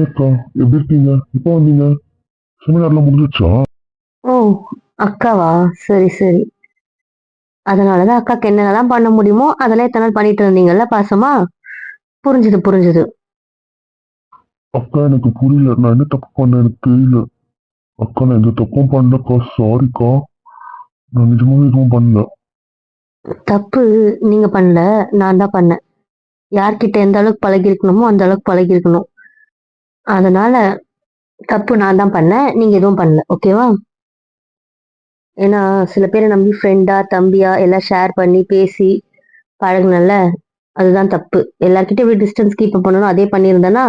Hi அக்கா எப்படி இருக்கீங்க? இப்போ வந்தீங்க? செமினார்லாம் முடிஞ்சிடுச்சா ஓ அக்காவா? சரி சரி. அதனாலதான் அக்காக்கு என்னென்னலாம் பண்ண முடியுமோ அதெல்லாம் இத்தனை நாள் பண்ணிட்டு இருந்தீங்கல்ல பாசமா? புரிஞ்சுது புரிஞ்சுது. அக்கா எனக்கு புரியல. நான் என்ன தப்பு பண்ணேன்? எனக்கு தெரியல. அக்கா நான் எந்த தப்பும் பண்ணலக்கா. சாரிக்கா நான் நிஜமாவே எதுவும் பண்ணல. தப்பு நீங்க பண்ணல. நான் தான் பண்ணேன். யார்கிட்ட எந்த அளவுக்கு பழகி இருக்கணுமோ அந்த அளவுக்கு பழகி இருக்கணும் அதனால தப்பு நான் தான் பண்ணேன். நீங்க எதுவும் பண்ணல. ஓகேவா ஏன்னா சில பேரை நம்பி ஃப்ரெண்டா தம்பியா எல்லாம் ஷேர் பண்ணி பேசி பழகுனல அதுதான் தப்பு. எல்லார்கிட்டயும் இப்படி டிஸ்டன்ஸ் கீப் பண்ணணும் அதே பண்ணியிருந்தேன்னா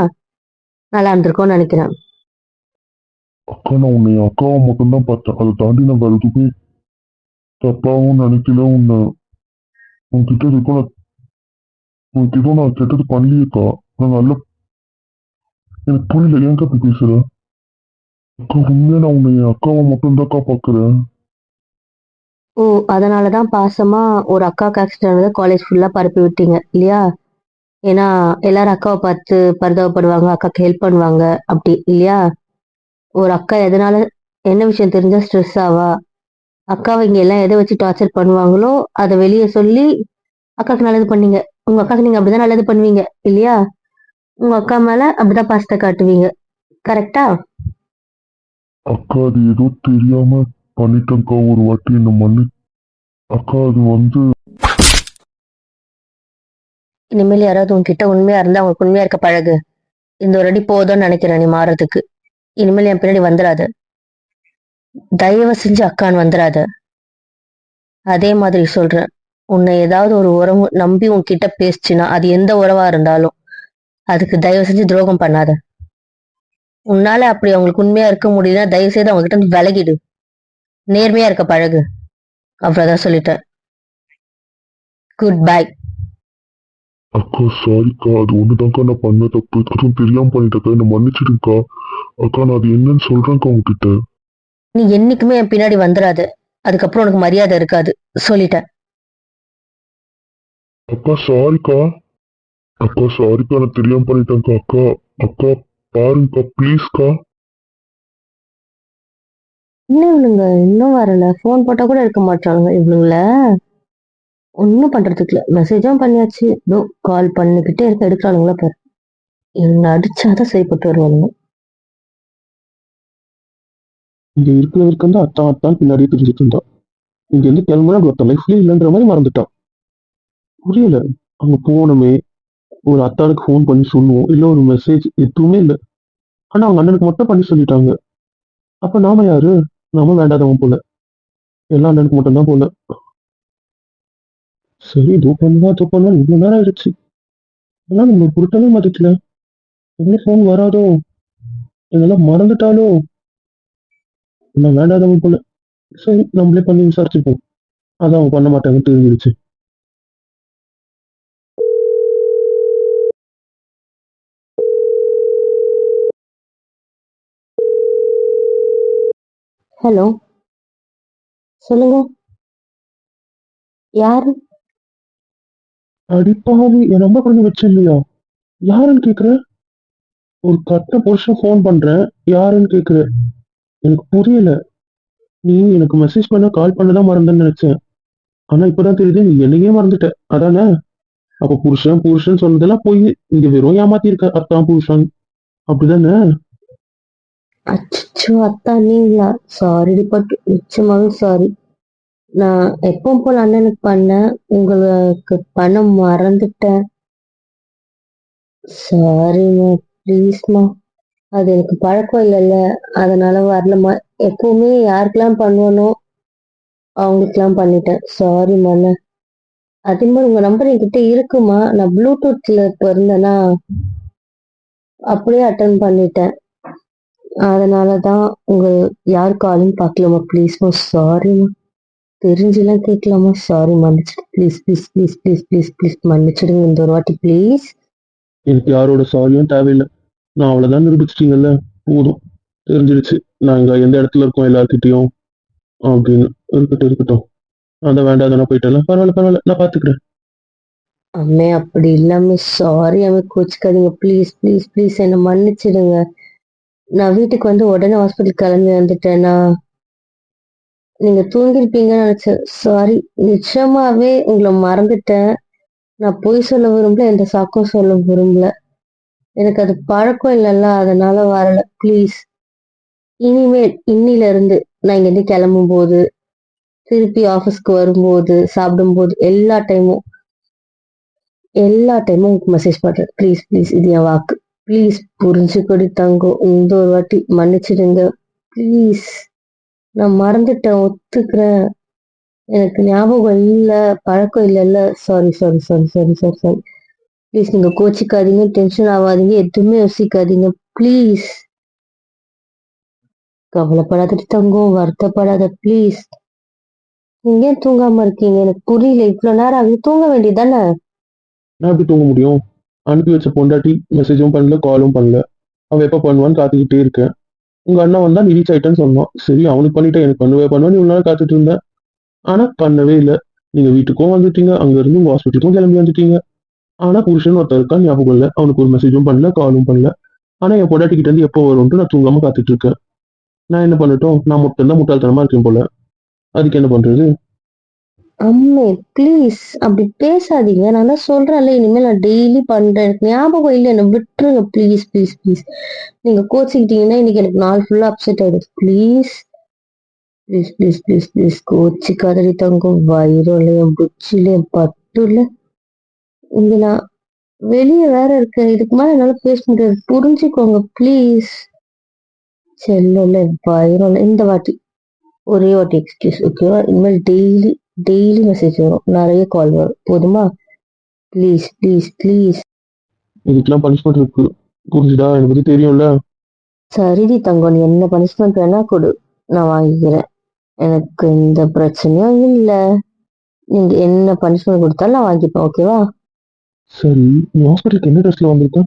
நல்லா இருந்திருக்கும்னு நினைக்கிறேன். அக்கா நான் உன்னை அக்காவை மட்டும்தான் பார்த்தேன். அதை தாண்டி நான் வேற எதுவுமே தப்பாவும் நினைக்கல உன்னை. உன்கிட்ட இருக்கோ நான் உன்கிட்ட நான் கெட்டது பண்ணலையேக்கா நான் நல்ல எனக்கு புரியல ஏன் இப்படி பேசுற? அக்கா உண்மையா நான் உன்னை என் அக்காவை மட்டும்தான்க்கா பாக்குறேன். ஓ அதனாலதான் பாசமா ஒரு அக்காவுக்கு ஆக்சிடென்ட் காலேஜ் ஃபுல்லா பரப்பி விட்டீங்க இல்லையா? ஏன்னா எல்லாரும் அக்காவை பார்த்து பரிதாபப்படுவாங்க அக்காக்கு ஹெல்ப் பண்ணுவாங்க அப்படி இல்லையா? ஒரு அக்கா எதனால என்ன விஷயம் தெரிஞ்சா ஸ்ட்ரெஸ் ஆவா? அக்காவை இங்க எல்லாம் எதை வச்சு டார்ச்சர் பண்ணுவாங்களோ அதை வெளியே சொல்லி அக்காவுக்கு நல்லது பண்ணீங்க. உங்க அக்காவுக்கு நீங்க அப்படிதான் நல்லது பண்ணுவீங்க இல்லையா? உங்க அக்கா மேல அப்படிதான் பாசத்தை காட்டுவீங்க. கரெக்டா அக்கா அது ஏதோ தெரியாம பண்ணிட்டேன்க்கா ஒரு வாட்டி என்ன மன்னி அக்கா அது வந்து இனிமேல் யாராவது உன்கிட்ட உண்மையா இருந்தா அவங்களுக்கு உண்மையா இருக்க பழகு. இந்த ஒரு அடி போதும்னு நினைக்கிறேன் நீ மாறதுக்கு இனிமேல் என் பின்னாடி வந்துடாத. தயவு செஞ்சு அக்கான்னு வந்துடாத. அதே மாதிரி சொல்றேன். உன்னை ஏதாவது ஒரு உறவு நம்பி உன்கிட்ட பேசுச்சுன்னா அது எந்த உறவா இருந்தாலும் அதுக்கு தயவு செஞ்சு துரோகம் பண்ணாத. உன்னால அப்படி அவங்களுக்கு உண்மையா இருக்க முடியலன்னா தயவு செய்து அவங்க கிட்ட இருந்து விலகிடு. நேர்மையா இருக்க பழகு. அவ்வளவுதான் சொல்லிட்டேன். குட் பை அக்கா சாரிக்கா அது ஒண்ணுதான்க்கா நான் பண்ண தப்பு. அதுவும் தெரியாம பண்ணிட்டேக்கா என்ன மன்னிச்சிடுங்கக்கா. அக்கா நான் அது என்னன்னு சொல்றேன்க்கா உங்ககிட்ட. நீ என்னைக்குமே என் பின்னாடி வந்துடாத. அதுக்கப்புறம் உனக்கு மரியாதை இருக்காது. சொல்லிட்டேன். அக்கா சாரிக்கா அக்கா சாரிக்கா நான் தெரியாம பண்ணிட்டேன்க்கா. அக்கா அக்கா பாருங்கக்கா ப்ளீஸ்க்கா இன்னும் இவனுங்க இன்னும் வரல. ஃபோன் போட்டா கூட எடுக்க மாட்டானுங்க இவனுங்கள. ஒன்றும் பண்றதுக்கு இல்லை. மெசேஜும் பண்ணியாச்சு. இதோ கால் பண்ணிக்கிட்டே இருக்க எடுக்கிறானுங்களா பாரு. என்ன அடிச்சாதான் சரிப்பட்டு வருவானுங்க. இங்க இருக்கிறவருக்கு வந்து அத்தான் அத்தான் பின்னாடியே தெரிஞ்சுட்டு இருந்தான். இங்க இருந்து கிளம்புனா ஒருத்தன் லைஃப்லயே இல்லைன்ற மாதிரி மறந்துட்டான். புரியல. அங்க போனோமே ஒரு அத்தானுக்கு ஃபோன் பண்ணி சொல்லுவோம். இல்ல ஒரு மெசேஜ் எதுவுமே இல்லை. ஆனா அவங்க அண்ணனுக்கு மட்டும் பண்ணி சொல்லிட்டாங்க. அப்ப நாம யாரு? நாம வேண்டாதவன் போல. எல்லா அண்ணனுக்கு மட்டும்தான் போல. சரி தோ பண்ணா இதோ இவ்வளவு நேரம் ஆயிடுச்சு. ஆனால் நம்ம பொருட்டவே மதிக்கல என்ன ஃபோன் வராதோ? இதெல்லாம் மறந்துட்டாலோ? நான் வேண்டாதவன் போல. சரி நம்மளே பண்ணி விசாரிச்சுப்போம். அதான் அவங்க பண்ண மாட்டாங்க தெரிஞ்சிருச்சு. ஹலோ. சொல்லுங்க. யாரு? அடிப்பாவி என் நம்பர் பண்ணி வச்சிருந்தியா யாருன்னு கேக்குற? ஒரு கட்ட புருஷன் ஃபோன் பண்றேன். யாருன்னு கேக்குற? எனக்கு புரியல. நீ எனக்கு மெசேஜ் பண்ண கால் பண்ணதான் மறந்தேன்னு நினைச்சேன். ஆனா இப்பதான் தெரியுது நீ என்னையே மறந்துட்ட. அதானே? அப்ப புருஷன் புருஷன் சொன்னதெல்லாம் போய் இங்க வெறும் ஏமாத்தி இருக்க அத்தான் புருஷன். அப்படிதானே? அச்சோ அத்தா நீங்களா? சாரி பட்டு நிச்சயமாவே சாரி நான் எப்பவும் போல அண்ணனுக்கு பண்ணேன். உங்களுக்கு பணம் மறந்துட்டேன். சாரிம்மா ப்ளீஸ்மா அது எனக்கு பழக்கம் இல்லைல்ல. அதனால வரலம்மா. எப்பவுமே யாருக்கெல்லாம் பண்ணுவனோ அவங்களுக்கெல்லாம் பண்ணிட்டேன். சாரிம்மா அதே மாதிரி உங்க நம்பர் என்கிட்ட இருக்குமா? நான் ப்ளூடூத்ல இப்போ இருந்தேன்னா அப்படியே அட்டன் பண்ணிட்டேன். அதனால தான் உங்க யார் காலும் பார்க்கலாமா ப்ளீஸ்மா சாரிம்மா தெரிஞ்சுலாம் கேட்கலாமா? சாரி மன்னிச்சிடு. Please please please please please please மன்னிச்சிடுங்க இந்த ஒரு வாட்டி ப்ளீஸ் எனக்கு யாரோட சாரியும் தேவையில்லை. நான் அவ்வளவுதான் நிரூபிச்சிட்டீங்கல்ல? போதும். தெரிஞ்சிருச்சு. நாங்க எந்த இடத்துல இருக்கோம் எல்லார்கிட்டயும்? அப்படின்னு. இருக்கட்டும் இருக்கட்டும். அதான் வேண்டாம் போயிட்டேன் பரவாயில்ல பரவாயில்ல. நான் பாத்துக்கிறேன் அம்மே அப்படி இல்லாம சாரி அம்மே. கோச்சிக்காதீங்க. ப்ளீஸ் ப்ளீஸ் ப்ளீஸ் என்னை மன்னிச்சிடுங்க. நான் வீட்டுக்கு வந்து உடனே ஹாஸ்பிட்டல் கிளம்பி வந்துட்டேன்னா நீங்க தூங்கிருப்பீங்கன்னு நினைச்சேன். சாரி நிச்சயமாவே உங்களை மறந்துட்டேன். நான் பொய் சொல்ல விரும்பல எந்த சாக்கும் சொல்ல விரும்பல. எனக்கு அது பழக்கம் இல்லைல்ல அதனால வரல. ப்ளீஸ் இனிமேல் இன்னில இருந்து நான் இங்கேருந்து கிளம்பும் போது திருப்பி ஆஃபீஸ்க்கு வரும்போது சாப்பிடும்போது எல்லா டைமும் எல்லா டைமும் உங்களுக்கு மெசேஜ் பண்றேன். ப்ளீஸ் ப்ளீஸ் இது என் வாக்கு. ப்ளீஸ் புரிஞ்சுக்கொடி தங்கம். இந்த ஒரு வாட்டி மன்னிச்சிடுங்க. ப்ளீஸ் நான் மறந்துட்டேன் ஒத்துக்கிறேன். எனக்கு ஞாபகம் இல்லை பழக்கம் இல்லைல்ல. Sorry sorry sorry sorry sorry sorry please நீங்கள் கோச்சிக்காதீங்க டென்ஷன் ஆகாதீங்க எதுவுமே யோசிக்காதீங்க. ப்ளீஸ் கவலைப்படாத தங்கம் வருத்தப்படாத ப்ளீஸ் நீங்க ஏன் தூங்காம இருக்கீங்க? எனக்கு புரியல இவ்வளவு நேரம் ஆகுது. தூங்க வேண்டியதானே நான் எப்படி தூங்க முடியும்? அனுப்பி வச்ச பொண்டாட்டி மெசேஜும் பண்ணல காலும் பண்ணல. அவன் எப்போ பண்ணுவான்னு காத்துக்கிட்டே இருக்கேன். உங்க அண்ணன் வந்தா நீ ரீச் ஆயிட்டேன்னு சொன்னான். சரி அவனுக்கு பண்ணிட்டேன் எனக்கு பண்ணுவே பண்ணுவேன் இவ்வளவு நாள் காத்துட்டு இருந்தேன். ஆனா பண்ணவே இல்லை. நீங்க வீட்டுக்கும் வந்துட்டீங்க அங்க இருந்து உங்க ஹாஸ்பிட்டலுக்கும் கிளம்பி வந்துட்டீங்க. ஆனா புருஷன் ஒருத்தர் இருக்கான் ஞாபகம் இல்லை. அவனுக்கு ஒரு மெசேஜும் பண்ணல காலும் பண்ணல. ஆனா என் பொண்டாட்டி கிட்ட இருந்து எப்போ வரும்ட்டு நான் தூங்காம காத்துட்டு இருக்கேன். நான் என்ன பண்ணட்டும்? நான் மட்டும்தான் முட்டாள்தனமா இருக்கேன் போல. அதுக்கு என்ன பண்றது? அம்மே ப்ளீஸ் அப்படி பேசாதீங்க. நான் தான் சொல்றேன்ல இனிமேல் நான் டெய்லி பண்றேன். எனக்கு ஞாபகம் இல்லை என்ன விட்டுருங்க. ப்ளீஸ் ப்ளீஸ் ப்ளீஸ் நீங்க கோச்சிக்கிட்டீங்கன்னா இன்னைக்கு எனக்கு நாள் ஃபுல்லா அப்செட் ஆயிடும் please please please please please கோச்சிக்காதடி தங்கம் வயிறுல என் புச்சில என் பட்டுல. இங்க நான் வெளியே வேற இருக்கேன். இதுக்கு மேல என்னால பேச முடியாது. புரிஞ்சுக்கோங்க ப்ளீஸ் செல்லல வயிறுல. இந்த வாட்டி ஒரே வாட்டி எக்ஸ்கியூஸ் ஓகேவா இனிமேல் டெய்லி டெய்லி மெசேஜ் வரும். நிறைய கால் வரும். போதுமா? ப்ளீஸ் ப்ளீஸ் ப்ளீஸ் இதுக்கெல்லாம் பனிஷ்மெண்ட் இருக்கு. புரிஞ்சுதா? எனக்கு பத்தி தெரியும்ல. சரிடி தங்கம் நீ என்ன பனிஷ்மெண்ட் வேணா கொடு. நான் வாங்கிக்கிறேன். எனக்கு எந்த பிரச்சனையும் இல்லை. நீங்க என்ன பனிஷ்மெண்ட் கொடுத்தாலும் நான் வாங்கிப்பேன் ஓகேவா சரி நீ ஹாஸ்பிட்டலுக்கு என்ன ட்ரெஸ்ல வந்திருக்க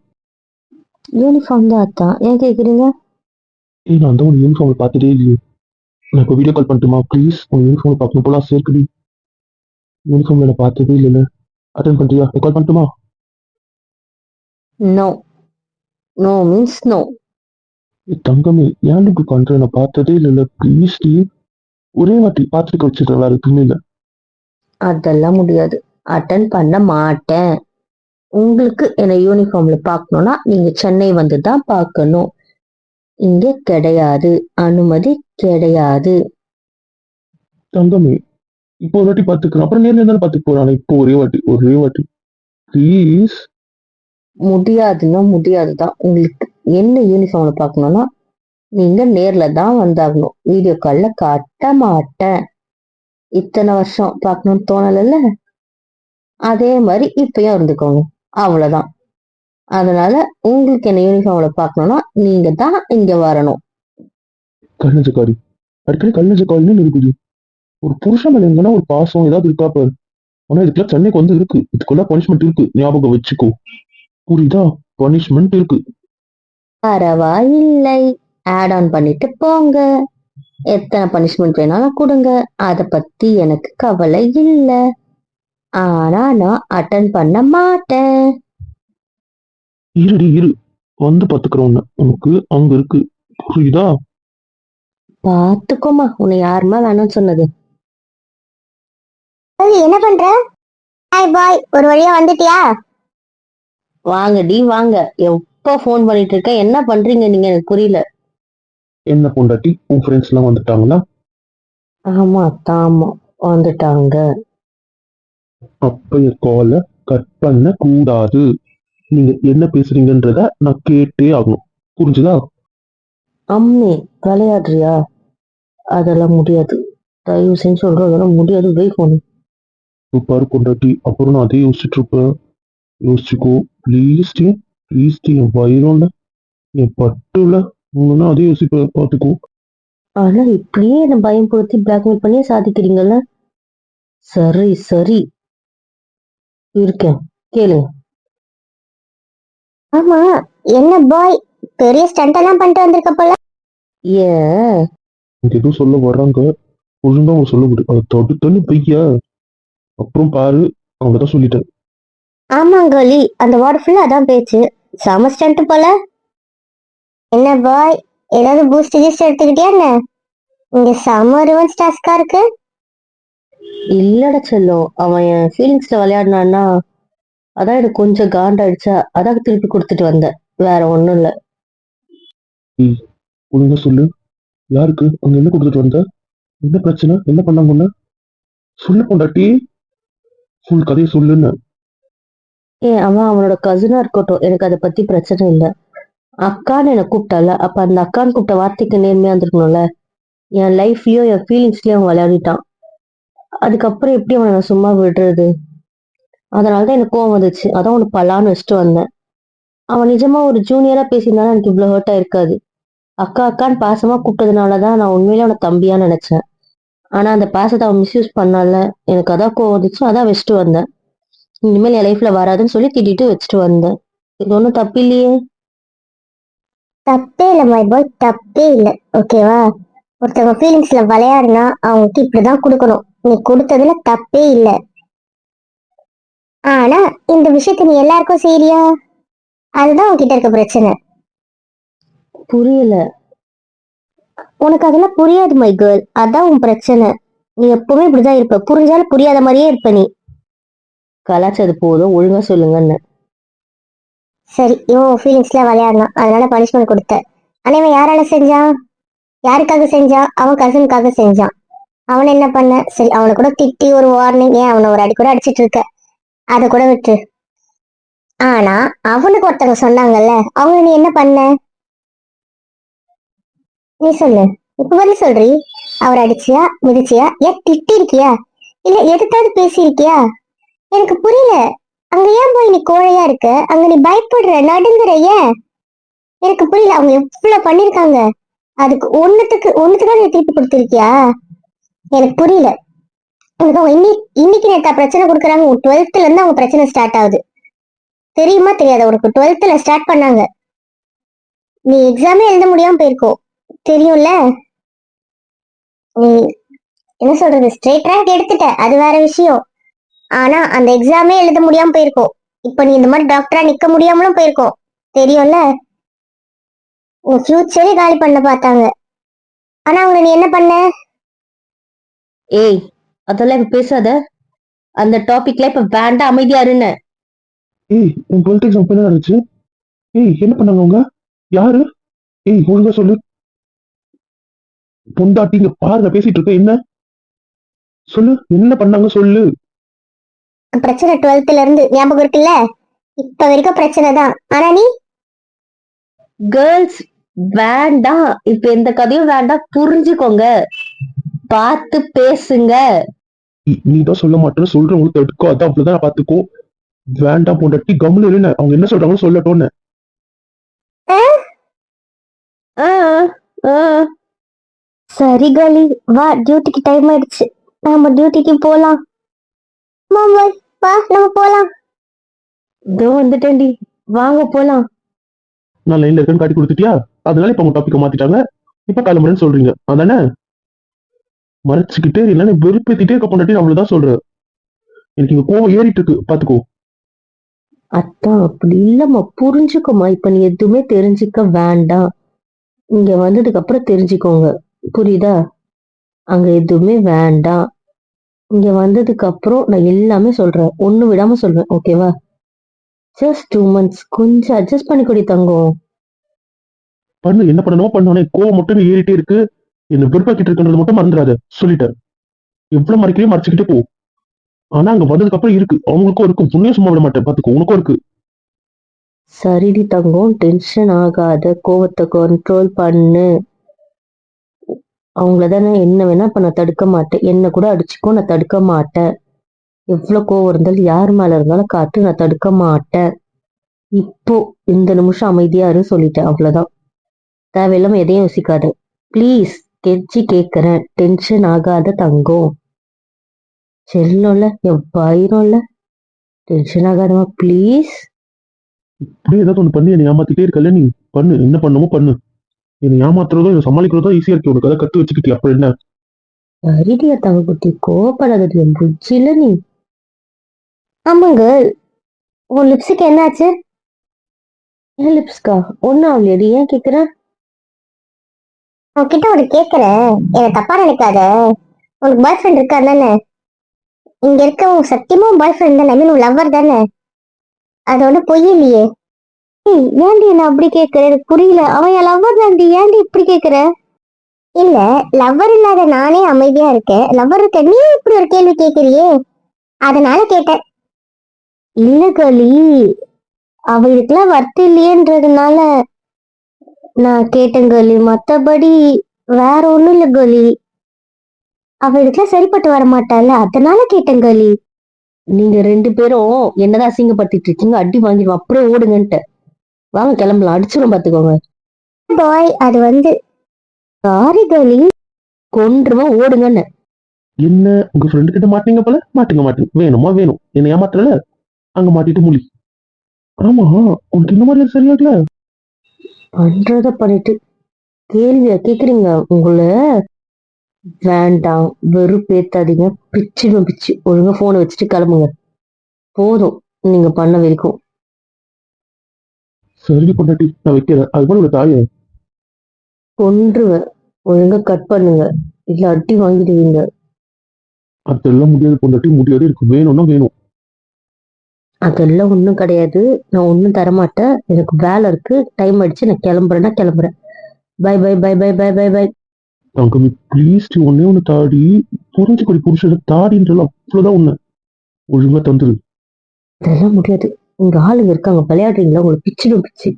யூனிஃபார்ம் தான் அத்தான் ஏன் கேக்குறீங்க? ஏய் நான் அந்த ஒரு யூனிஃபார்ம் பார்த்துட்டே இல்லையே. நான் இப்போ வீடியோ கால் பண்ணட்டுமா? ப்ளீஸ் உன் யூனிஃபார்ம் பார்க்கணும் போலாம் சேர்க்குடி யூனிஃபார்ம்ல நான் பார்த்ததே இல்லைல்ல. அட்டன் பண்றியா? கால் பண்ணட்டுமா? நோ நோ மீன்ஸ் நோ தங்கமே ஏன் இப்படி பண்ற? நான் பார்த்ததே இல்லைல்ல. ப்ளீஸ் டி. ஒரே வாட்டி பார்த்துக்க வச்சுட்டு வேற எதுவுமே இல்லை. அதெல்லாம் முடியாது. அட்டன் பண்ண மாட்டேன். உங்களுக்கு என்ன யூனிஃபார்ம்ல பார்க்கணும்னா நீங்க சென்னை வந்து தான் பார்க்கணும். இங்க கிடையாது அனுமதி கிடையாது. தங்கமே இப்போ ஒரு வாட்டி பார்த்துக்கிறேன் அப்புறம் நேர்ல இருந்தாலும் பார்த்துக்க போறான் இப்போ ஒரே வாட்டி ஒரே வாட்டி. ப்ளீஸ் முடியாதுன்னா முடியாதுதான். உங்களுக்கு என்ன யூனிஃபார்ம்ல பார்க்கணும்னா நீங்க நேர்ல தான் வந்தாகணும். வீடியோ கால்ல காட்ட மாட்டேன். இத்தனை வருஷம் பார்க்கணும்னு தோணலைல்ல? அதே மாதிரி இப்பயும் இருந்துக்கோங்க. அவ்வளவுதான். அதனால உங்களுக்கு என்ன யூனிஃபார்ம்ல பார்க்கணும்னா நீங்க தான் இங்க வரணும். கண்ணஜக்காரி அடிக்கடி கண்ணஜக்காரின்னு இருக்குது ஒரு புருஷன் மேல ஒரு பாசம் ஏதாவது இருக்கா பாரு. ஆனா இதுக்கெல்லாம் சென்னைக்கு வந்து இருக்கு. இதுக்குள்ள பனிஷ்மெண்ட் இருக்கு. ஞாபகம் வச்சுக்கோ. புரியுதா? பனிஷ்மெண்ட் இருக்கு. பரவாயில்லை. ஆட் ஆன் பண்ணிட்டு போங்க. எத்தனை பனிஷ்மெண்ட் வேணாலும் கொடுங்க. அத பத்தி எனக்கு கவலை இல்ல. ஆனா நான் அட்டன் பண்ண மாட்டேன். இருடி இரு. வந்து பாத்துக்கிறோம் உனக்கு அங்க இருக்கு. புரியுதா? பாத்துக்கோமா உன்னை யாருமா வேணாம்னு சொன்னது. ஏய், என்ன பண்ற? Hi bye. ஒரு வழியா வந்துட்டியா? வாங்கடி வாங்க. எப்போ ஃபோன் பண்ணிட்டு இருக்க? என்ன பண்றீங்க நீங்க? எனக்கு புரியல. என்ன பொண்டாட்டி? உன் ஃப்ரெண்ட்ஸ் எல்லாம் வந்துட்டாங்களா? ஆமா தாமா வந்துட்டாங்க. அப்பைய கால கட் பண்ண கூடாது. நீங்க என்ன பேசுறீங்கன்றத நான் கேட்டே ஆகணும். புரிஞ்சுதா? அம்மி விளையாடுறியா அதெல்லாம் முடியாது. தயவு செஞ்சு சொல்றேன் அதெல்லாம் முடியாது. வெயிட் பண்ணு இப்ப பாரு பொண்டாட்டி அப்புறம் நான் அதே யோசிச்சுட்டு இருப்பேன் யோசிச்சுக்கோ. ப்ளீஸ் டி ப்ளீஸ் டி. என் வயிறும்ல என் பட்டுல உங்கன்னா அதே யோசிப்ப பாத்துக்கோ ஆனா இப்படியே என்ன பயன்படுத்தி பிளாக்மெயில் பண்ணியே சாதிக்கிறீங்கல்ல? சரி சரி. இருக்கேன். கேளு. ஆமா என்ன பாய் பெரிய ஸ்டண்ட் எல்லாம் பண்ணிட்டு வந்திருக்க போல. இங்க எதுவும் சொல்ல வர்றாங்க. ஒழுங்கா அவங்க சொல்ல முடியும் அதை தடுத்தன்னு பைய அப்புறம் பாரு அவங்க தான் சொல்லிட்டேன். ஆமா கோலி. அந்த வார்டு ஃபுல்லா அதான் பேச்சு செம ஸ்டண்ட் போல. என்ன பாய் ஏதாவது பூஸ்ட் கீஸ்ட் எடுத்துக்கிட்டியா என்ன? இங்க செம ரிவன்ஸ் டாஸ்கா இருக்கு. இல்லடா செல்லம் அவன் என் ஃபீலிங்ஸ்ல விளையாடினான்னா அதான் எனக்கு கொஞ்சம் காண்டாயிடுச்சா? அதான் திருப்பி கொடுத்துட்டு வந்தேன். வேற ஒண்ணும் இல்ல. ஒழுங்கா சொல்லு. யாருக்கு? அங்க என்ன கொடுத்துட்டு வந்த? என்ன பிரச்சனை? என்ன பண்ணாங்க? சொல்லு பொண்டாட்டி. ஃபுல் கதையை சொல்லுன்னு. ஏன் அவன் அவனோட கசினா இருக்கட்டும். எனக்கு அதை பத்தி பிரச்சனை இல்லை. அக்கான்னு என்னை கூப்பிட்டால அப்ப அந்த அக்கான்னு கூப்பிட்ட வார்த்தைக்கு நேர்மையா இருந்திருக்கணும்ல? என் லைஃப்லயும் என் ஃபீலிங்ஸ்லயும் அவன் விளையாடிட்டான். அதுக்கப்புறம் எப்படி அவனை நான் சும்மா விடுறது? அதனாலதான் எனக்கு கோவம் வந்துச்சு. அதான் உனக்கு பலான்னு வச்சுட்டு வந்தேன். அவன் நிஜமா ஒரு ஜூனியரா பேசியிருந்தாலும் எனக்கு இவ்வளவு ஹர்ட்டா இருக்காது. அக்கா அக்கான்னு பாசமா கூப்பிட்டதுனாலதான் நான் உண்மையிலே அவனை தம்பியா நினைச்சேன். ஆனா அந்த பாசத்தை அவன் மிஸ்யூஸ் பண்ணால எனக்கு அதான் கோவம் வந்துச்சு. அதான் வச்சுட்டு வந்தேன். இனிமேல் என் லைஃப்ல வராதுன்னு சொல்லி திட்டிட்டு வச்சுட்டு வந்தேன். இது ஒன்றும் தப்பு இல்லையே? தப்பே இல்லை மை பாய் தப்பே இல்லை. ஓகேவா ஒருத்தவங்க ஃபீலிங்ஸ்ல விளையாடுனா அவங்களுக்கு இப்படிதான் கொடுக்கணும். நீ கொடுத்ததுல தப்பே இல்லை. ஆனா இந்த விஷயத்த நீ எல்லாருக்கும் செய்றியா? அதுதான் உன்கிட்ட இருக்க பிரச்சனை. புரியல. உனக்கு அதெல்லாம் புரியாது மை கேர்ள் அதான் உன் பிரச்சனை. நீ எப்பவுமே இப்படிதான் இருப்ப. புரிஞ்சாலும் புரியாத மாதிரியே இருப்ப நீ. கலாச்சது போதும். ஒழுங்கா சொல்லுங்கன்னு. சரி இவன் ஃபீலிங்ஸ்ல விளையாடலாம் அதனால பனிஷ்மெண்ட் கொடுத்த. ஆனா இவன் யாரால செஞ்சான் யாருக்காக செஞ்சான் அவன் கசனுக்காக செஞ்சான். அவன் என்ன பண்ண? சரி அவனை கூட திட்டி ஒரு வார்னிங் ஏன்? அவனை ஒரு அடி கூட அடிச்சிட்டு இருக்க. அதை கூட விட்டு. ஆனா அவனுக்கு ஒருத்தவங்க சொன்னாங்கல்ல அவங்க நீ என்ன பண்ண? நீ சொல்லு. இப்ப பதில் சொல்றி? அவர் அடிச்சியா மிதிச்சியா? ஏன் திட்டிருக்கியா? இல்ல எதுக்காவது பேசியிருக்கியா? எனக்கு புரியல. அங்க ஏன் போய் நீ கோழையா இருக்க? அங்க நீ பயப்படுற நடுங்குற ஏன்? எனக்கு புரியல அவங்க எவ்வளவு பண்ணிருக்காங்க. அதுக்கு ஒண்ணுத்துக்கு ஒன்னுத்துக்காக நீ திருப்பி கொடுத்திருக்கியா? எனக்கு புரியல. இன்னைக்கு நேத்தா பிரச்சனை கொடுக்குறாங்க. உன் டுவெல்த்ல இருந்து அவங்க பிரச்சனை ஸ்டார்ட் ஆகுது. தெரியுமா தெரியாது. உனக்கு டுவெல்த்ல ஸ்டார்ட் பண்ணாங்க. நீ எக்ஸாமே எழுத முடியாம போயிருக்கோம் தெரியும்ல? நீ என்ன சொல்றது? ஸ்ட்ரெயிட் ரேங்க் எடுத்துட்ட. அது வேற விஷயம். ஆனா அந்த எக்ஸாமே எழுத முடியாம போயிருக்கோம் இப்ப நீ இந்த மாதிரி டாக்டரா நிக்க முடியாமலும் போயிருக்கோம் தெரியும்ல? உன் ஃபியூச்சரே காலி பண்ண பார்த்தாங்க. ஆனா அவங்க நீ என்ன பண்ண? ஏய் அதெல்லாம் இப்ப பேசாத. அந்த டாபிக்ல இப்ப வேண்டாம் அமைதியா இருன்னு ஏய் உன் டுவெல்த் எக்ஸாம் என்ன நடந்துச்சு ஏய் என்ன பண்ணாங்க அவங்க? யாரு? ஏய் ஒழுங்கா சொல்லு. பொண்டாட்டி இங்க பாருங்க பேசிட்டு இருக்க. என்ன? சொல்லு என்ன பண்ணாங்க சொல்லு. பிரச்சனை டுவெல்த்ல இருந்து ஞாபகம் இருக்குல்ல? இப்ப வரைக்கும் பிரச்சனை தான். ஆனா நீ? கேர்ள்ஸ் வேண்டாம் இப்ப எந்த கதையும் வேண்டாம் புரிஞ்சுக்கோங்க. பார்த்து பேசுங்க. நீ- தான் சொல்ல மாட்டேன்னு சொல்றவங்களுக்கு எடுக்கோ அதான் அப்படிதான் பாத்துக்கோ வேண்டாம் பொண்டாட்டி கம்முன்னு இருன்னு அவங்க என்ன சொல்றாங்களோ ஆ. சரி கலி வா டியூட்டிக்கு டைம் ஆயிடுச்சு. நாம டியூட்டிக்கு போலாம். மாமா வா நம்ம போலாம். இதோ வந்துட்டேன்டி. வாங்க போலாம். நான் லைன்ல இருக்கேன்னு காட்டி கொடுத்துட்டியா? அதனால இப்ப உங்க டாபிக்க மாத்திட்டாங்க. இப்ப கிளம்புறேன்னு சொல்றீங்க. அதானே? மறைச்சுக்கிட்டே இல்லைன்னு வெறுப்பேத்திட்டே இருக்க பொண்டாட்டி அவ்வளவுதான் சொல்றேன் எனக்கு இங்க கோவம் ஏறிட்டு இருக்கு. பாத்துக்கோ. அத்தான் அப்படி இல்லம்மா. புரிஞ்சுக்கோமா இப்ப நீ எதுவுமே தெரிஞ்சுக்க வேண்டாம். இங்க வந்ததுக்கு அப்புறம் தெரிஞ்சுக்கோங்க. புரியுதா? அங்க எதுவுமே வேண்டாம். இங்க வந்ததுக்கு அப்புறம் நான் எல்லாமே சொல்றேன். ஒண்ணு விடாம சொல்றேன் ஓகேவா ஜஸ்ட் டூ மந்த்ஸ் கொஞ்சம் அட்ஜஸ்ட் பண்ணி கொடி தங்கம். பண்ணு. என்ன பண்ணணுமோ பண்ணு. கோவம் மட்டும் ஏறிட்டே இருக்கு. என்ன வெறுப்பாக்கிட்டு இருக்குன்றது மட்டும் மறந்துடாத சொல்லிட்டேன். எவ்வளவு மறைக்கவே மறைச்சுக்கிட்டே போ. ஆனா அங்க வந்ததுக்கு அப்புறம் இருக்கு. அவங்களுக்கும் இருக்கும். புண்ணியம் சும்மா விட மாட்டேன். பாத்துக்கோ உனக்கும் இருக்கு. சரிடி தங்கம் டென்ஷன் ஆகாத கோவத்தை கண்ட்ரோல் பண்ணு. அவங்கள தானே என்ன வேணா இப்ப நான் தடுக்க மாட்டேன். என்ன கூட அடிச்சுக்கோ நான் தடுக்க மாட்டேன். எவ்வளவு கோவம் இருந்தாலும் யார் மேல இருந்தாலும் காட்டு நான் தடுக்க மாட்டேன். இப்போ இந்த நிமிஷம் அமைதியா இரு சொல்லிட்டேன். அவ்வளவுதான். தேவையில்லாம எதையும் யோசிக்காத. ப்ளீஸ் கெஞ்சி கேக்குறேன். டென்ஷன் ஆகாத தங்கம் செல்லோம்ல என் பயிரம்ல டென்ஷன் ஆகாதமா ப்ளீஸ் இப்படியே ஏதாவது ஒண்ணு பண்ணி என்னை ஏமாத்திட்டே இருக்கல நீ? பண்ணு. என்ன பண்ணுமோ பண்ணு. என்னை ஏமாத்துறதோ என்னை சமாளிக்கிறதோ ஈஸியா இருக்கு. உனக்கு அதை கத்து வச்சுக்கிட்டியா? அப்புறம் என்ன? சரிடியா தங்க குட்டி கோவப்படாதடி என் புச்சில நீ. ஆமாங்க. உன் லிப்ஸுக்கு என்னாச்சு? ஏன் லிப்ஸ்கா ஒன்னும் ஆகலையடி. ஏன் கேக்குற? உன்கிட்ட ஒரு கேக்குறேன். என்ன தப்பா நினைக்காத. உனக்கு பாய் ஃப்ரெண்ட் இருக்கா தானே? இங்க இருக்க உன் சத்தியமா பாய் ஃப்ரெண்ட் தானே? ஐ மீன் உன் லவ்வர் தானே? அதோட பொய் இல்லையே ஏய், ஏன்டி நான் அப்படி கேக்குற? எனக்கு புரியல. அவன் என் லவ்வர் தான்டி. ஏன்டி இப்படி கேக்குற? இல்ல லவ்வர் இல்லாத நானே அமைதியா இருக்கேன். லவ்வர் இருக்க நீ இப்படி ஒரு கேள்வி கேக்குறியே? அதனால கேட்டேன். இல்ல கலி. அவளுக்குலாம் வர்த்தம் இல்லையேன்றதுனால நான் கேட்டேன் கலி. மத்தபடி வேற ஒண்ணும் இல்ல கலி. அவளுக்குலாம் சரிப்பட்டு வர மாட்டால அதனால கேட்டேன் கலி. நீங்க ரெண்டு பேரும் என்னதான் அசிங்கப்படுத்திட்டு இருக்கீங்க அடி வாங்கிடுவோம். அப்படியே ஓடுங்கன்ட்டு. வாங்க கிளம்பலாம். அடிச்சிடும் பாத்துக்கோங்க. பாய் அது வந்து சாரி கலி. கொன்றுவன் ஓடுங்கன்னு. என்ன உங்க ஃப்ரெண்டு கிட்ட மாட்டீங்க போல? மாட்டுங்க மாட்டுங்க. வேணுமா வேணும். என்ன ஏமாத்தல அங்க மாட்டிட்டு முழி. ஆமா உனக்கு இந்த மாதிரி சரியாகல? பண்றத பண்ணிட்டு கேள்வியா கேக்குறீங்க உங்களை? வேண்டாம் வெறுப்பேத்தாதீங்க. பிச்சிடும் பிச்சு. ஒழுங்கா போனை வச்சுட்டு கிளம்புங்க. போதும் நீங்க பண்ண வரைக்கும். சரி பொண்டாட்டி நான் வைக்கிறேன் அது போல தாயே? கொன்றுவேன். ஒழுங்கா கட் பண்ணுங்க. இல்ல அடி வாங்கிடுவீங்க. அதெல்லாம் முடியாது பொண்டாட்டி முடியாது இருக்கு வேணும்னா வேணும். அதெல்லாம் ஒண்ணும் கிடையாது. நான் ஒண்ணும் தரமாட்டேன். எனக்கு வேலை இருக்கு. டைம் ஆயிடுச்சு நான் கிளம்புறேன்னா கிளம்புறேன். Bye bye bye bye bye bye bye தங்கமி please ஒன்னே ஒண்ணு தாடி. புரிஞ்சுக்கொடி புருஷன் தாடின்றலாம் அவ்வளவுதான் ஒண்ணு. ஒழுங்கா தந்துரு அதெல்லாம் முடியாது. இங்க ஆளுங்க இருக்காங்க. விளையாடுறீங்களா? உங்களுக்கு பிச்சிடும் பிச்சு.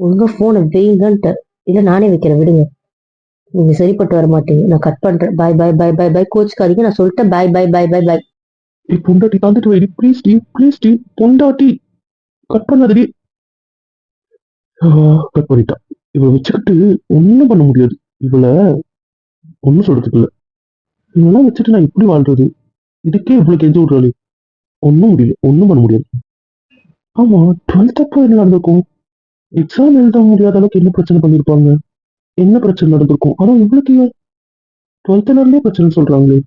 ஒழுங்கா போனை வெய்யுங்கன்ட்டு இல்ல நானே வைக்கிறேன். விடுங்க. நீங்க சரிப்பட்டு வர மாட்டீங்க. நான் கட் பண்றேன். Bye bye bye bye bye கோச்சுக்காதீங்க. நான் சொல்லிட்டேன். Bye bye bye bye bye ஏய் பொண்டாட்டி தந்துட்டு வைடி ப்ளீஸ் டி ப்ளீஸ் டி பொண்டாட்டி கட் பண்ணாதடி கட் பண்ணிட்டான் இவளை வச்சுக்கிட்டு ஒண்ணும் பண்ண முடியாது இவளை ஒண்ணும் சொல்றதுக்கு இல்லை இவெல்லாம் வச்சுட்டு நான் எப்படி வாழ்றது இதுக்கே இவ்வளோ கெஞ்சி விட்றாளே ஒண்ணும் முடியல ஒண்ணும் பண்ண முடியாது ஆமா டுவெல்த் அப்போ என்ன நடந்திருக்கும் எக்ஸாம் எழுத முடியாத அளவுக்கு என்ன பிரச்சனை பண்ணியிருப்பாங்க என்ன பிரச்சனை நடந்திருக்கும் ஆனா இவளுக்கு டுவெல்த்ல இருந்தே பிரச்சனை சொல்றாங்களே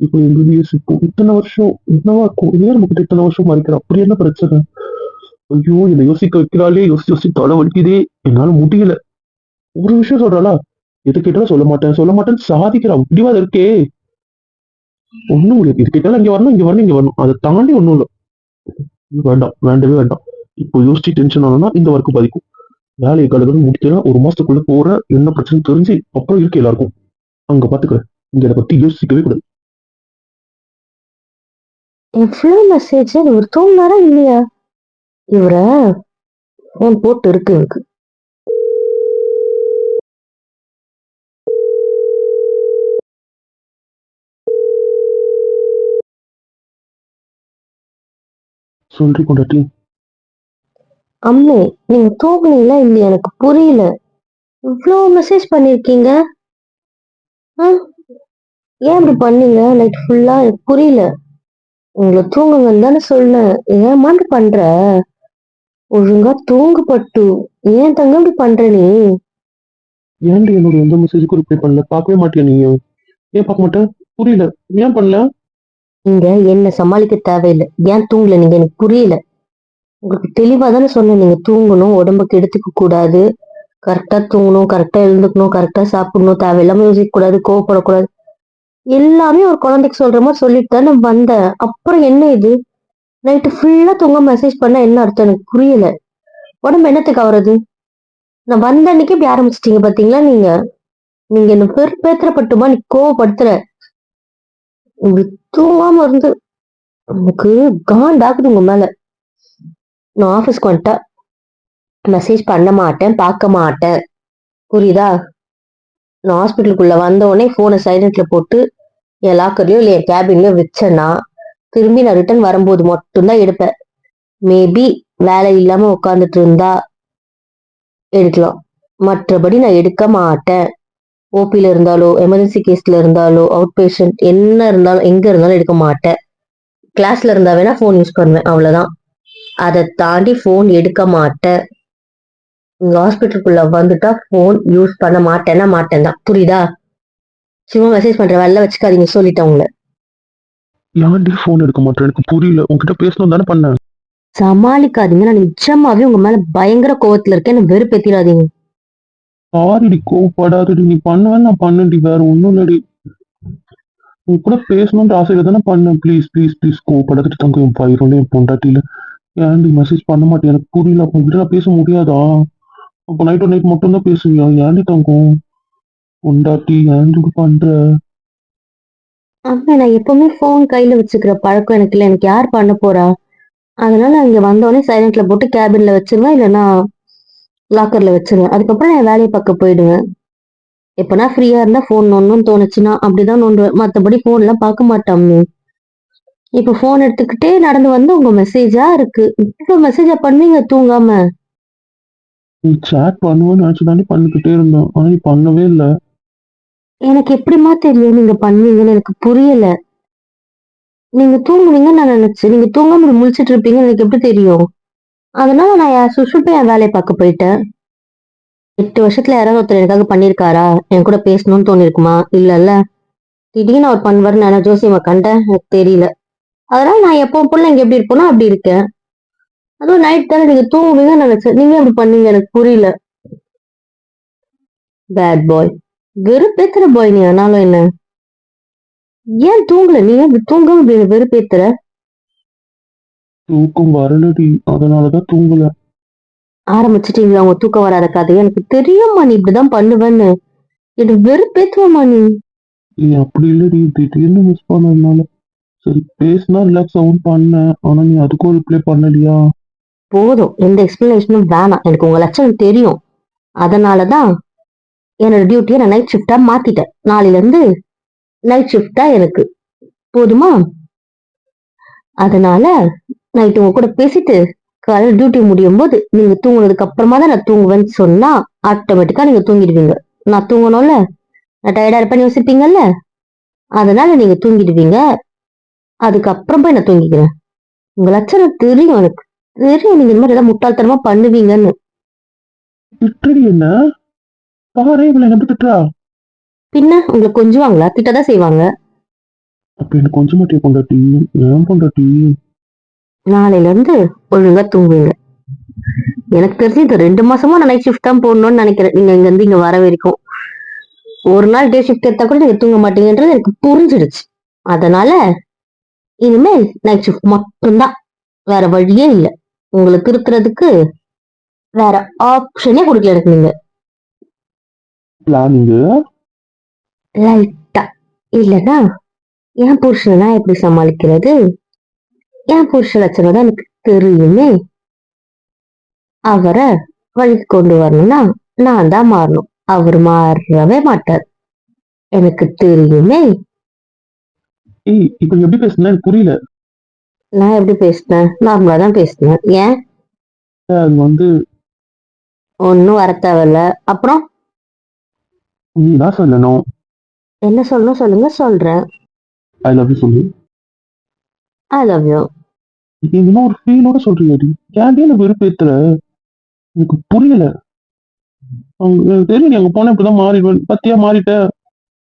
இப்போ எம்பிபிஎஸ் இப்போ இத்தனை வருஷம் என்னவா இருக்கும் இதே நம்ம கிட்ட இத்தனை வருஷம் மறைக்கிறோம். அப்படி என்ன பிரச்சனை? ஐயோ என்னை யோசிக்க வைக்கிறாளே யோசிச்சு யோசிச்சு தலை வலிக்குதே. என்னால முடியல. ஒரு விஷயம் சொல்றாளா எது கேட்டாலும் சொல்ல மாட்டேன் சொல்ல மாட்டேன்னு சாதிக்கிறா முடிவாத இருக்கே. ஒண்ணும் முடியாது இது கேட்டாலும் இங்க வரணும் இங்க வரணும் இங்க வரணும். அதை தாண்டி ஒண்ணும் இல்லை. வேண்டாம் வேண்டவே வேண்டாம். இப்போ யோசிச்சு டென்ஷன் ஆனா இந்த ஒர்க்கு பாதிக்கும். வேலையை கழுதுன்னு முடிக்கிறேன் ஒரு மாசத்துக்குள்ள போற என்ன பிரச்சனை தெரிஞ்சு அப்புறம் இருக்கு எல்லாருக்கும். அங்க பாத்துக்க இங்க இதை பத்தி யோசிக்கவே கூடாது. எவ்வளவு மெசேஜ் இவர் தூங்கினாரா இல்லையா? இவரை போன் போட்டு இருக்கு இருக்கு சொல்றி கொண்டாட்டி. அம்மே நீங்க தூங்குனீங்களா இல்லையா? எனக்கு புரியல. இவ்வளோ மெசேஜ் பண்ணிருக்கீங்க? ஏன் இப்படி பண்ணீங்க? நைட் ஃபுல்லா எனக்கு புரியல. உங்களை தூங்குங்கன்னு தானே சொன்னேன். ஏமாண்டு பண்ற? ஒழுங்கா தூங்கு பட்டு. ஏன் தங்க இப்படி பண்ற நீ? ஏன்டி என்னோட எந்த மெசேஜுக்கும் ரிப்ளை பண்ணல? பார்க்கவே மாட்டியா நீ ஏன் பார்க்க மாட்டேன் புரியல. ஏன் பண்ணல? நீங்க என்ன சமாளிக்க தேவையில்லை. ஏன் தூங்கல நீங்க? எனக்கு புரியல. உங்களுக்கு தெளிவா தானே சொன்னேன். நீங்க தூங்கணும் உடம்புக்கு எடுத்துக்க கூடாது. கரெக்டா தூங்கணும் கரெக்டா எழுந்துக்கணும் கரெக்டா சாப்பிடணும் தேவையில்லாம யோசிக்க கூடாது கோவப்படக்கூடாது. எல்லாமே ஒரு குழந்தைக்கு சொல்ற மாதிரி சொல்லிட்டு தானே வந்தேன். அப்புறம் என்ன இது? நைட்டு ஃபுல்லா தூங்க மெசேஜ் பண்ணா என்ன அர்த்தம்? எனக்கு புரியல. உடம்பு என்னத்துக்கு ஆகுறது நான் வந்த அன்னைக்கு இப்படி ஆரம்பிச்சிட்டீங்க பாத்தீங்களா நீங்க? நீங்க என்ன பெருப்பேத்திரப்பட்டுமா நீ கோவப்படுத்துற. இப்படி தூங்காம இருந்து எனக்கு காண்டாக்குது உங்க மேல. நான் ஆபீஸ்க்கு வந்துட்டேன். மெசேஜ் பண்ண மாட்டேன் பார்க்க மாட்டேன். புரியுதா? நான் ஹாஸ்பிட்டலுக்குள்ளே வந்த உடனே போனை போட்டு என் லாக்கர்லையோ இல்லை என் கேபின்லையோ வச்சேன்னா திரும்பி நான் ரிட்டர்ன் வரும்போது மட்டும்தான் எடுப்பேன். மேபி வேலை இல்லாமல் உட்காந்துட்டு இருந்தா எடுக்கலாம். மற்றபடி நான் எடுக்க மாட்டேன். ஓபியில் இருந்தாலோ எமர்ஜென்சி கேஸில் இருந்தாலோ அவுட் பேஷண்ட் என்ன இருந்தாலும் எங்கே இருந்தாலும் எடுக்க மாட்டேன். கிளாஸில் இருந்தால் வேணா ஃபோன் யூஸ் பண்ணுவேன் அவ்வளோதான் அதை தாண்டி ஃபோன் எடுக்க மாட்டேன். இங்க ஹாஸ்பிட்டலுக்குள்ள வந்துட்டா ஃபோன் யூஸ் பண்ண மாட்டேன்னா மாட்டேன் தான் புரியுதா? சும்மா மெசேஜ் பண்ற வேலை வச்சுக்காதீங்க சொல்லிட்டேன் உங்களை. ஏன்டி ஃபோன் எடுக்க மாட்டேன் எனக்கு புரியல. உன்கிட்ட பேசணும் தானே பண்ணேன். சமாளிக்காதீங்க நான் நிஜமாவே உங்க மேல பயங்கர கோவத்துல இருக்கேன் என்ன வெறுப்பேத்திடாதீங்க. சாரிடி கோவப்படாதடி. நீ பண்ணுவேன்னு நான் பண்ணேன்டி வேற ஒண்ணும் இல்லடி. நீ கூட பேசணும்ன்ற ஆசையில தானே பண்ணேன். ப்ளீஸ் ப்ளீஸ் ப்ளீஸ் கோவப்படாதடி தங்க. என் பயிரோட என் பொண்டாட்டியில. ஏன்டி மெசேஜ் பண்ண மாட்டேன்? எனக்கு புரியல. உங்ககிட்ட நான் பேச முடியாதா? அப்போ நைட் நைட் மட்டும் தான் பேசுவியா? ஏன்டி தங்கம்? பொண்டாட்டி ஏன்டி இப்படி பண்ற? அம்மா நான் எப்பவுமே ஃபோன் கையில வச்சுக்கிற பழக்கம் எனக்கு இல்லை. எனக்கு யார் பண்ண போறா? அதனால இங்க வந்தோடனே சைலண்ட்ல போட்டு கேபின்ல வச்சிருவேன் இல்லைன்னா லாக்கர்ல வச்சிருவேன் அதுக்கப்புறம் நான் வேலையை பார்க்க போயிடுவேன். எப்பனா ஃப்ரீயா இருந்தா ஃபோன் நோண்டணும்னு தோணுச்சுன்னா அப்படிதான் நோண்டுவேன். மத்தபடி ஃபோன் எல்லாம் பார்க்க மாட்டாமே இப்ப ஃபோன் எடுத்துக்கிட்டே நடந்து வந்து உங்க மெசேஜா இருக்கு. இவ்வளவு மெசேஜா பண்ணுவீங்க தூங்காம? நீ சேட் பண்ணுவேன்னு நினைச்சு தாண்டி பண்ணிக்கிட்டே இருந்தோம். ஆனா நீ பண்ணவே இல்லை. எனக்கு எப்படிம்மா தெரியும்? நீங்க பண்ணுவீங்கன்னு எனக்கு புரியல. நீங்க தூங்குவீங்கன்னு நான் நினைச்சேன். நீங்க தூங்காம முழிச்சிட்டு இருப்பீங்கன்னு எனக்கு எப்படி தெரியும்? அதனால நான் என் என் வேலையை பார்க்க போயிட்டேன். எட்டு வருஷத்துல யாராவது ஒருத்தர் எனக்காக பண்ணியிருக்காரா? என் கூட பேசணும்னு தோணிருக்குமா? இல்லல்ல. திடீர்னு அவர் பண்ணுவாருன்னு நான் ஜோசியம்மா கண்டேன். எனக்கு தெரியல. அதனால நான் எப்போ பிள்ளை இங்க எப்படி இருப்போனா அப்படி இருக்கேன். அதுவும் நைட் தானே நீங்க தூங்குவீங்கன்னு நினைச்சேன். நீங்க எப்படி பண்ணீங்க எனக்கு புரியல. பேட் பாய் வெறுப்பேத்துற பாய் நீ ஆனாலும் என்ன? ஏன் தூங்கல? நீ ஏன் தூங்காம இப்படி வெறுப்பேத்துற? தூக்கம் வரலடி. அதனாலதான் தூங்கல. ஆரம்பிச்சிட்டீங்களா உங்க தூக்கம் வராத கதை எனக்கு தெரியும்மா நீ இப்படிதான் பண்ணுவேன்னு. எனக்கு வெறுப்பேத்துவமா நீ. நீ அப்படி இல்லடி. திடீர்னு மிஸ் பண்ணதுனால. சரி பேசினா ரிலாக்ஸ் ஆகும் பண்ணேன். ஆனா நீ அதுக்கும் ரிப்ளை பண்ணலையா? போதும். எந்த எக்ஸ்பிளனேஷனும் வேணாம். எனக்கு உங்க லட்சணம் தெரியும். அதனாலதான் என்னோட டியூட்டியை நான் நைட் ஷிஃப்டா மாத்திட்டேன். நாளையில இருந்து நைட் ஷிஃப்டா எனக்கு. போதுமா? அதனால நைட்டு உங்க கூட பேசிட்டு காலையில் டியூட்டி முடியும் போது நீங்க தூங்குனதுக்கு அப்புறமா தான் நான் தூங்குவேன்னு சொன்னா ஆட்டோமேட்டிக்கா நீங்க தூங்கிடுவீங்க. நான் தூங்கணும்ல? நான் டயர்டா இருப்பேன்னு யோசிப்பீங்கல்ல? அதனால நீங்க தூங்கிடுவீங்க. அதுக்கப்புறம் போய் நான் தூங்கிக்கிறேன். உங்க லட்சணம் தெரியும் எனக்கு. தெரியும் நீங்க இந்த மாதிரி ஏதாவது முட்டாள்தனமா பண்ணுவீங்கன்னு. திட்டடி என்ன? பாரு இவளை என்ன திட்டுறா. பின்ன உங்களை கொஞ்சுவாங்களா? திட்டதான் செய்வாங்க. அப்ப எனக்கு கொஞ்சம் மாட்டிய பொண்டாட்டி? ஏன் பொண்டாட்டி? நாளையில இருந்து ஒழுங்கா தூங்குவீங்க எனக்கு தெரிஞ்சு இந்த ரெண்டு மாசமா நான் நைட் ஷிஃப்ட் தான் போடணும்னு நினைக்கிறேன். நீங்க இங்க இருந்து இங்க வர வரைக்கும். ஒரு நாள் டே ஷிஃப்ட் எடுத்தா கூட நீங்க தூங்க மாட்டீங்கன்றது எனக்கு புரிஞ்சிடுச்சு. அதனால இனிமேல் நைட் ஷிஃப்ட் மட்டும்தான். வேற வழியே இல்லை. உங்களை திருத்துறதுக்கு வேற ஆப்ஷனே கொடுக்கல எனக்கு நீங்க. லைட்டா இல்லனா என் புருஷனை எப்படி சமாளிக்கிறது? என் புருஷ லட்சணம் தான் எனக்கு தெரியுமே. அவரை வழிக்கு கொண்டு வரணும்னா நான் தான் மாறணும். அவர் மாறவே மாட்டார். எனக்கு தெரியுமே. ஏய் இப்ப எப்படி பேசுனா? எனக்கு புரியல. நான் எப்படி பேசினேன்? நார்மலா தான் பேசினேன். ஏன்? அது வந்து ஒன்னும் வர தேவையில்ல. அப்புறம்? நீ தான் சொல்லணும். என்ன சொல்லணும் சொல்லுங்க சொல்றேன். ஐ லவ் யூ சொல்லு. ஐ லவ் யூ இது என்னமோ ஒரு ஃபீலோட சொல்றியாடி. ஏன்டி என்ன வெறுப்பேத்துற? எனக்கு புரியல. எனக்கு தெரியும் நீ அங்க போன இப்படிதான் மாறிடுவேன். பத்தியா மாறிட்ட?